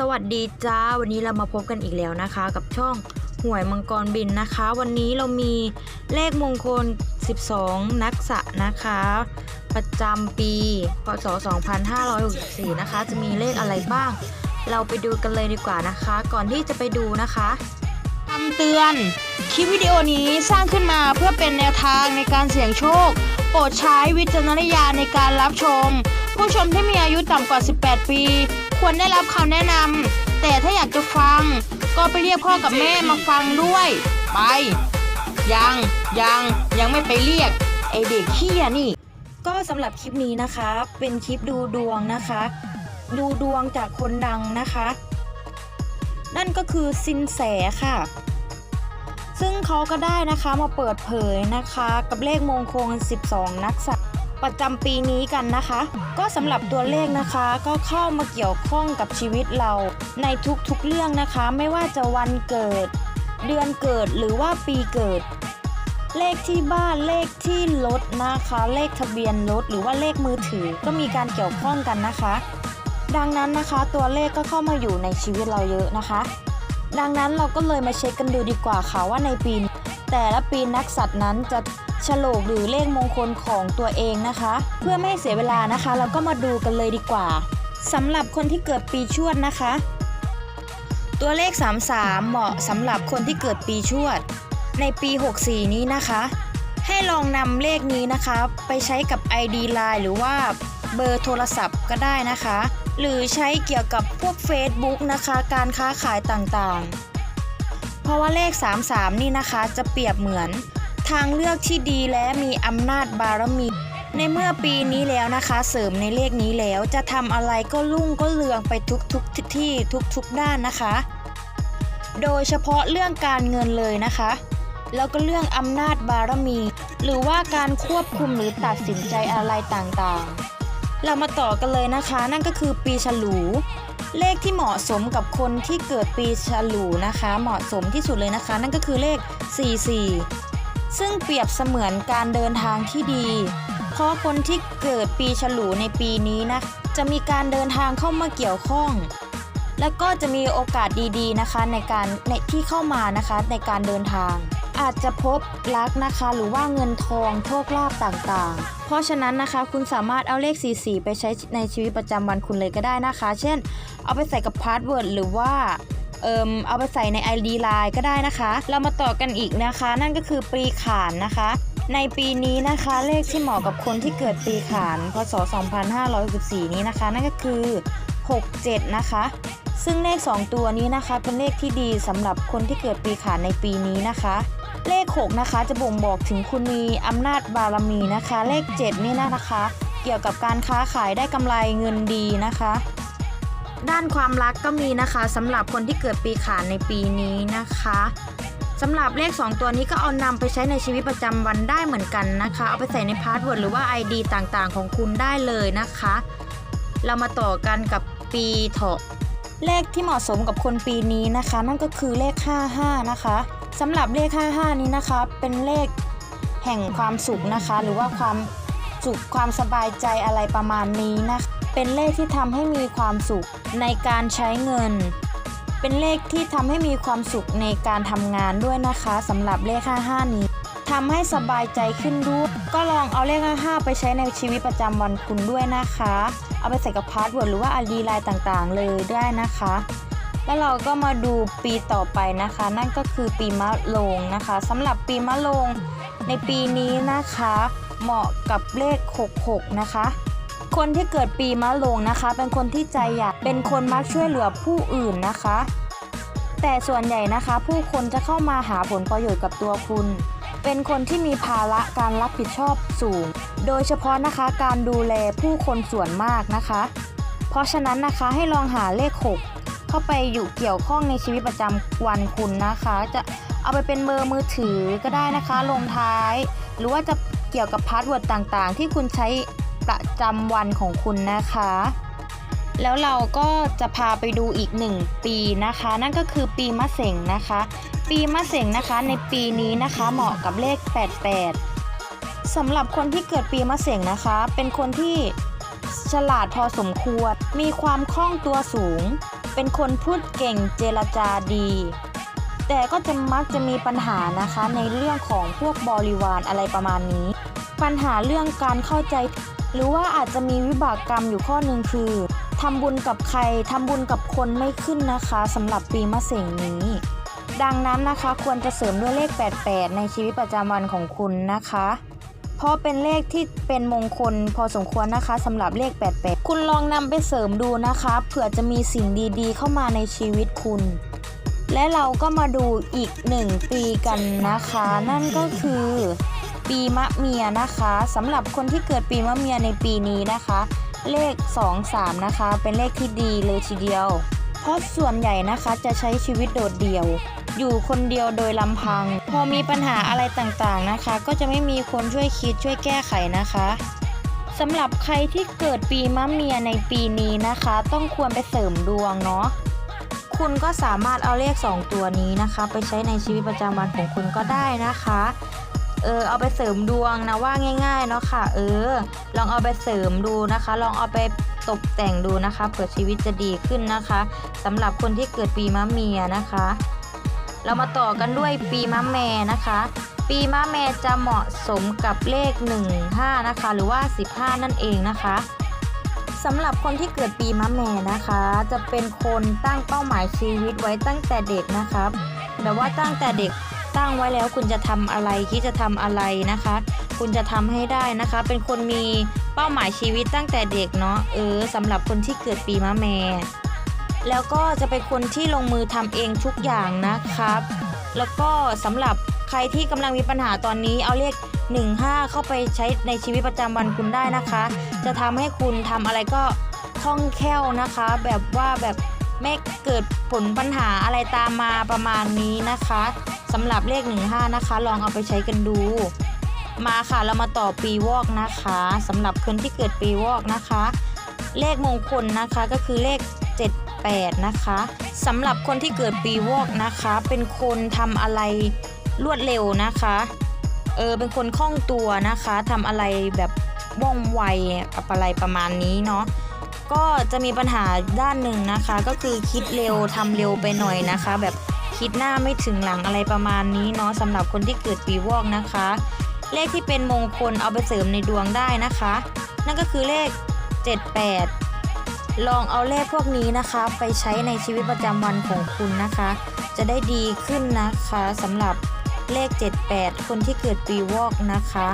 สวัสดีจ้า วันนี้เรามาพบกันอีกแล้วนะคะ กับช่องหวยมังกรบินนะคะ วันนี้เรามีเลขมงคล 12 นักษะนะคะ ประจำปีพศ 2564 นะคะ จะมีเลขอะไรบ้าง เราไปดูกันเลยดีกว่านะคะ ก่อนที่จะไปดูนะคะคำเตือน คลิปวิดีโอนี้สร้างขึ้นมาเพื่อเป็นแนวทางในการเสี่ยงโชค โปรดใช้วิจารณญาณในการรับชม ผู้ชมที่มีอายุต่ำกว่า 18 ปี ควรได้รับคำแนะนำแต่ถ้าอยากจะฟัง ก็ไปเรียกพ่อกับแม่มาฟังด้วย ไป ยังยังยังไม่ไปเรียกไอเด็กขี้ยนี่ ก็สำหรับคลิปนี้นะคะ เป็นคลิปดูดวงนะคะ ดูดวงจากคนดังนะคะ นั่นก็คือซินแสค่ะ ซึ่งเขาก็ได้นะคะมาเปิดเผยนะคะ กับเลขมงคล 12 นักสัตว์ ประจำปีนี้กันนะคะ ก็สำหรับตัวเลขนะคะก็เข้ามาเกี่ยวข้องกับชีวิตเรา ในทุกๆเรื่องนะคะ ไม่ว่าจะวันเกิด เดือนเกิดหรือว่าปีเกิด เลขที่บ้านเลขที่รถนะคะ เลขทะเบียนรถหรือว่าเลขมือถือก็มีการเกี่ยวข้องกันนะคะ ดังนั้นนะคะตัวเลขก็เข้ามาอยู่ในชีวิตเราเยอะนะคะ ดังนั้นเราก็เลยมาเช็คกันดูดีกว่าค่ะว่าในปีแต่ละปีนักสัตว์นั้นจะ ฉลกหรือเลขมงคลของตัวเองนะคะ เพื่อไม่ให้เสียเวลานะคะ เราก็มาดูกันเลยดีกว่าสำหรับคนที่เกิดปีชวดนะคะ ตัวเลข 33 เหมาะสำหรับคนที่เกิดปีชวด ในปี 64 นี้นะคะ ให้ลองนำเลขนี้นะคะ ไปใช้กับ ID Line หรือว่าเบอร์โทรศัพท์ก็ได้นะคะ หรือใช้เกี่ยวกับพวก Facebook นะคะ การค้าขายต่างๆ เพราะว่าเลข 33 นี่นะคะจะเปรียบเหมือน ทางเลือกที่ดีและมีอำนาจบารมี ในเมื่อปีนี้แล้วนะคะ เสริมในเลขนี้แล้วจะทำอะไรก็รุ่งก็เรืองไปทุกๆทที่ทุกๆด้านนะคะ โดยเฉพาะเรื่องการเงินเลยนะคะ แล้วก็เรื่องอำนาจบารมี หรือว่าการควบคุมหรือตัดสินใจอะไรต่างๆ เรามาต่อกันเลยนะคะ นั่นก็คือปีฉลูเลขที่เหมาะสมกับคนที่เกิดปีฉลูนะคะ เหมาะสมที่สุดเลยนะคะ นั่นก็คือเลข 44 ซึ่งเปรียบเสมือนการเดินทางที่ดี เพราะคนที่เกิดปีฉลูในปีนี้นะ จะมีการเดินทางเข้ามาเกี่ยวข้อง และก็จะมีโอกาสดีๆนะคะในการในที่เข้ามานะคะในการเดินทาง อาจจะพบรักนะคะ หรือว่าเงินทองโชคลาภต่างๆ เพราะฉะนั้นนะคะคุณสามารถเอาเลข 44 ไปใช้ในชีวิตประจำวันคุณเลยก็ได้นะคะ เช่น เอาไปใส่กับพาสเวิร์ดหรือว่า เอิมเอาไปใส่ใน ID Line ก็ได้นะคะ เรามาต่อกันอีกนะคะ นั่นก็คือปีขานนะคะ ในปีนี้นะคะเลขที่เหมาะกับคนที่เกิดปีขานพศ 2564 นี้นะคะ นั่นก็คือ 67 นะคะซึ่งเลข 2 ตัวนี้นะคะเป็นเลขที่ดีสำหรับคนที่เกิดปีขานในปีนี้นะคะ เลข 6 นะคะจะบ่งบอกถึงคุณมีอำนาจบารมีนะคะ เลข 7 นี่นะคะ เกี่ยวกับการค้าขายได้กำไรเงินดีนะคะ ด้านความรักก็มีนะคะสำหรับคนที่เกิดปีขานในปีนี้นะคะสำหรับเลข 2 ตัวนี้ก็เอานำไปใช้ในชีวิตประจำวันได้เหมือนกันนะคะ เอาไปใส่ในพาสเวิร์ดหรือว่า ID ต่างๆ ของคุณได้เลยนะคะ เรามาต่อกันกับปีเถาะเลขที่เหมาะสมกับคนปีนี้นะคะ นั่นก็คือเลข 55 นะคะสำหรับเลข 55 นี้นะคะ เป็นเลขแห่งความสุขนะคะ หรือว่าความสุขความสบายใจอะไรประมาณนี้นะคะ เป็นเลขที่ทำให้มีความสุขในการใช้เงิน เป็นเลขที่ทำให้มีความสุขในการทำงานด้วยนะคะสำหรับเลข 55 นี้ทำให้สบายใจขึ้นด้วยก็ลองเอาเลข 55 ไปใช้ในชีวิตประจำวันคุณด้วยนะคะ เอาไปใส่กับพาสเวิร์ดหรือว่าอดีไลน์ต่างๆ เลยได้นะคะ แล้วเราก็มาดูปีต่อไปนะคะ นั่นก็คือปีมะโรงนะคะสำหรับปีมะโรงในปีนี้นะคะ เหมาะกับเลข 66 นะคะ คนที่เกิดปีมะโรงนะคะ เป็นคนที่ใจอยากเป็นคนมักช่วยเหลือผู้อื่นนะคะ แต่ส่วนใหญ่นะคะ ผู้คนจะเข้ามาหาผลประโยชน์กับตัวคุณ เป็นคนที่มีภาระการรับผิดชอบสูง โดยเฉพาะนะคะการดูแลผู้คนส่วนมากนะคะ เพราะฉะนั้นนะคะให้ลองหาเลข 6 เข้าไปอยู่เกี่ยวข้องในชีวิตประจำวันคุณนะคะ จะเอาไปเป็นเบอร์มือถือก็ได้นะคะ ลงท้าย หรือว่าจะเกี่ยวกับพาสเวิร์ดต่างๆ ที่คุณใช้ ประจำวันของคุณนะคะ แล้วเราก็จะพาไปดูอีก1ปีนะคะ นั่นก็คือปีมะเส็งนะคะ ปีมะเส็งนะคะในปีนี้นะคะเหมาะกับเลข 88สำหรับคนที่เกิดปีมะเส็งนะคะ เป็นคนที่ฉลาดพอสมควร มีความคล่องตัวสูง เป็นคนพูดเก่งเจรจาดี แต่ก็จะมักจะมีปัญหานะคะในเรื่องของพวกบริวารอะไรประมาณนี้ ปัญหาเรื่องการเข้าใจ หรือว่าอาจจะมีวิบากกรรมอยู่ข้อหนึ่งคือทำบุญกับใครทำบุญกับคนไม่ขึ้นนะคะสำหรับปีมะเสงนี้ ดังนั้นนะคะควรจะเสริมด้วยเลข 88 ในชีวิตประจำวันของคุณนะคะ เพราะเป็นเลขที่เป็นมงคลพอสมควรนะคะสำหรับเลข 88 คุณลองนำไปเสริมดูนะคะเผื่อจะมีสิ่งดีๆ เข้ามาในชีวิตคุณและเราก็มาดูอีกหนึ่งปีกันนะคะ นั่นก็คือ ปีมะเมียนะคะสำหรับคนที่เกิดปีมะเมียในปีนี้นะคะ เลข 2 3 นะคะ เป็นเลขที่ดีเลยทีเดียว เพราะส่วนใหญ่นะคะจะใช้ชีวิตโดดเดี่ยว อยู่คนเดียวโดยลำพัง พอมีปัญหาอะไรต่างๆนะคะ ก็จะไม่มีคนช่วยคิดช่วยแก้ไขนะคะสำหรับใครที่เกิดปีมะเมียในปีนี้นะคะ ต้องควรไปเสริมดวงเนาะคุณก็สามารถเอาเลข 2 ตัวนี้นะคะ ไปใช้ในชีวิตประจำวันของคุณก็ได้นะคะ เออเอาไปเสริมดวงนะว่าง่ายๆเนาะค่ะ เออ ลองเอาไปเสริมดูนะคะ ลองเอาไปตกแต่งดูนะคะเผื่อชีวิตจะดีขึ้นนะคะสำหรับคนที่เกิดปีมะเมียนะคะ เรามาต่อกันด้วยปีมะแม่นะคะ ปีมะแม่จะเหมาะสมกับเลข 15 นะคะ หรือว่า 15 นั่นเองนะคะสำหรับคนที่เกิดปีมะแม่นะคะ จะเป็นคนตั้งเป้าหมายชีวิตไว้ตั้งแต่เด็กนะครับ แบบว่าตั้งแต่เด็ก ตั้งไว้แล้วคุณจะทำอะไรคิดจะทำอะไรนะคะ คุณจะทำให้ได้นะคะ เป็นคนมีเป้าหมายชีวิตตั้งแต่เด็กเนาะเออสำหรับคนที่เกิดปีมะแม่แล้วก็จะเป็นคนที่ลงมือทำเองทุกอย่างนะครับ แล้วก็สำหรับใครที่กำลังมีปัญหาตอนนี้เอาเลข15 เข้าไปใช้ในชีวิตประจำวันคุณได้นะคะ จะทำให้คุณทำอะไรก็คล่องแคล่วนะคะ แบบว่าแบบไม่เกิดผลปัญหาอะไรตามมาประมาณนี้นะคะ สำหรับเลข 15 นะคะ ลองเอาไปใช้กันดู มาค่ะเรามาต่อปีวอกนะคะสำหรับคนที่เกิดปีวอกนะคะ เลขมงคลนะคะก็คือเลข 78 นะคะสำหรับคนที่เกิดปีวอกนะคะ เป็นคนทำอะไรรวดเร็วนะคะเออเป็นคนคล่องตัวนะคะทำอะไรแบบว่องไวอะไรประมาณนี้เนาะก็จะมีปัญหาด้านหนึ่งนะคะ ก็คือคิดเร็วทำเร็วไปหน่อยนะคะ แบบ คิดหน้าไม่ถึงหลังอะไรประมาณนี้เนาะสำหรับคนที่เกิดปีวอกนะคะ เลขที่เป็นมงคลเอาไปเสริมในดวงได้นะคะ นั่นก็คือเลข 78 ลองเอาเลขพวกนี้นะคะ ไปใช้ในชีวิตประจำวันของคุณนะคะ จะได้ดีขึ้นนะคะสำหรับเลข 78 คนที่เกิดปีวอกนะคะ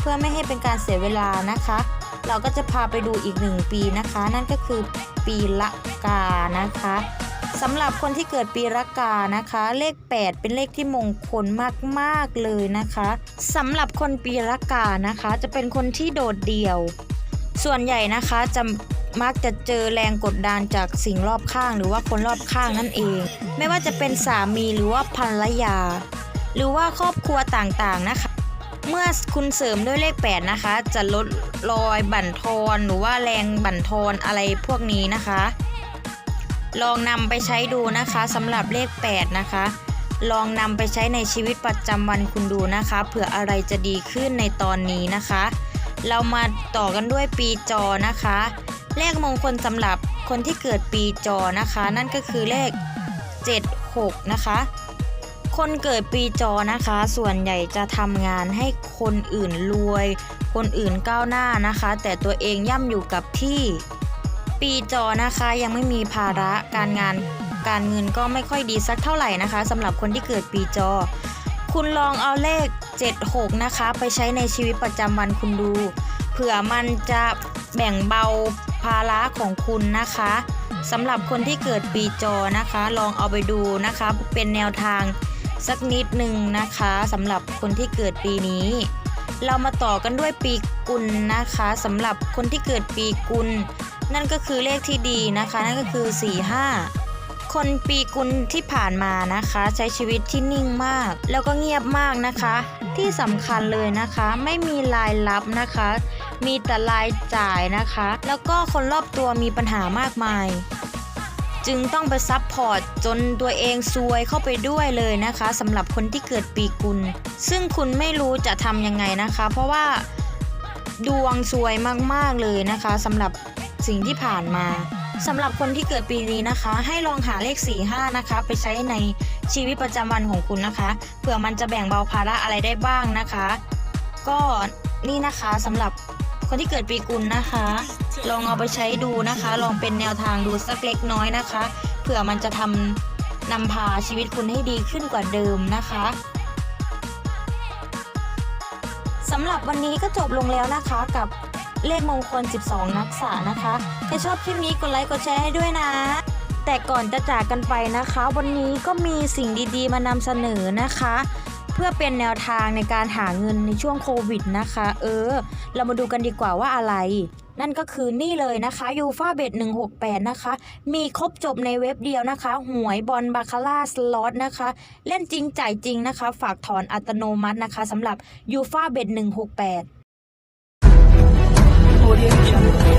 เพื่อไม่ให้เป็นการเสียเวลานะคะ เราก็จะพาไปดูอีกหนึ่งปีนะคะ นั่นก็คือปีละกานะคะ สำหรับคนที่เกิดปีละกานะคะ เลข 8 เป็นเลขที่มงคลมากๆเลยนะคะสำหรับคนปีละกานะคะ จะเป็นคนที่โดดเดี่ยว ส่วนใหญ่นะคะจะมักจะเจอแรงกดดันจากสิ่งรอบข้าง หรือว่าคนรอบข้างนั่นเอง ไม่ว่าจะเป็นสามีหรือว่าภรรยา หรือว่าครอบครัวต่างๆนะคะ เมื่อคุณเสริมด้วยเลข 8 นะคะ จะลดรอยบั่นทอนหรือว่าแรงบั่นทอนอะไรพวกนี้นะคะ ลองนำไปใช้ดูนะคะสำหรับเลข 8 นะคะ ลองนำไปใช้ในชีวิตประจำวันคุณดูนะคะเผื่ออะไรจะดีขึ้นในตอนนี้นะคะ เรามาต่อกันด้วยปีจอนะคะ เลขมงคลสำหรับคนที่เกิดปีจอนะคะ นั่นก็คือเลข 76 นะคะ คนเกิดปีจอนะคะ ส่วนใหญ่จะทำงานให้คนอื่นรวย คนอื่นก้าวหน้านะคะ แต่ตัวเองย่ำอยู่กับที่ ปีจอนะคะยังไม่มีภาระการงาน การเงินก็ไม่ค่อยดีสักเท่าไหร่นะคะสำหรับคนที่เกิดปีจอ คุณลองเอาเลข 76 นะคะ ไปใช้ในชีวิตประจำวันคุณดู เผื่อมันจะแบ่งเบาภาระของคุณนะคะสำหรับคนที่เกิดปีจอนะคะ ลองเอาไปดูนะคะ เป็นแนวทางสักนิดหนึ่งนะคะสำหรับคนที่เกิดปีนี้ เรามาต่อกันด้วยปีกุลนะคะสำหรับคนที่เกิดปีกุล นั่นก็คือเลขที่ดีนะคะ นั่นก็คือ 45 คนปีกุลที่ผ่านมานะคะ ใช้ชีวิตที่นิ่งมาก แล้วก็เงียบมากนะคะ ที่สำคัญเลยนะคะ ไม่มีรายรับนะคะ มีแต่รายจ่ายนะคะ แล้วก็คนรอบตัวมีปัญหามากมายจึงต้องไปซับพอร์ตจนตัวเองซวยเข้าไปด้วยเลยนะคะสำหรับคนที่เกิดปีกุล ซึ่งคุณไม่รู้จะทำยังไงนะคะ เพราะว่าดวงซวยมากๆเลยนะคะสำหรับ สิ่งที่ผ่านมาสำหรับคนที่เกิดปีนี้นะคะ ให้ลองหาเลข 4 5 นะคะ ไปใช้ในชีวิตประจำวันของคุณนะคะ เผื่อมันจะแบ่งเบาภาระอะไรได้บ้างนะคะ ก็นี่นะคะสำหรับคนที่เกิดปีกุลนะคะ ลองเอาไปใช้ดูนะคะ ลองเป็นแนวทางดูสักเล็กน้อยนะคะ เผื่อมันจะทำนำพาชีวิตคุณให้ดีขึ้นกว่าเดิมนะคะสำหรับวันนี้ก็จบลงแล้วนะคะกับ เลขมงคล 12 นักษานะคะ ถ้าชอบคลิปนี้กดไลค์กดแชร์ให้ด้วยนะ แต่ก่อนจะจากกันไปนะคะ วันนี้ก็มีสิ่งดีๆ มานำเสนอนะคะ เพื่อเป็นแนวทางในการหาเงินในช่วงโควิดนะคะ เออ เรามาดูกันดีกว่าว่าอะไรนั่นก็คือนี่เลยนะคะยูฟาเบต168 นะคะ มีครบจบในเว็บเดียวนะคะ หวยบอลบาคาร่าสล็อตนะคะ เล่นจริงจ่ายจริงนะคะ ฝากถอนอัตโนมัตินะคะสำหรับยูฟาเบต168我爹?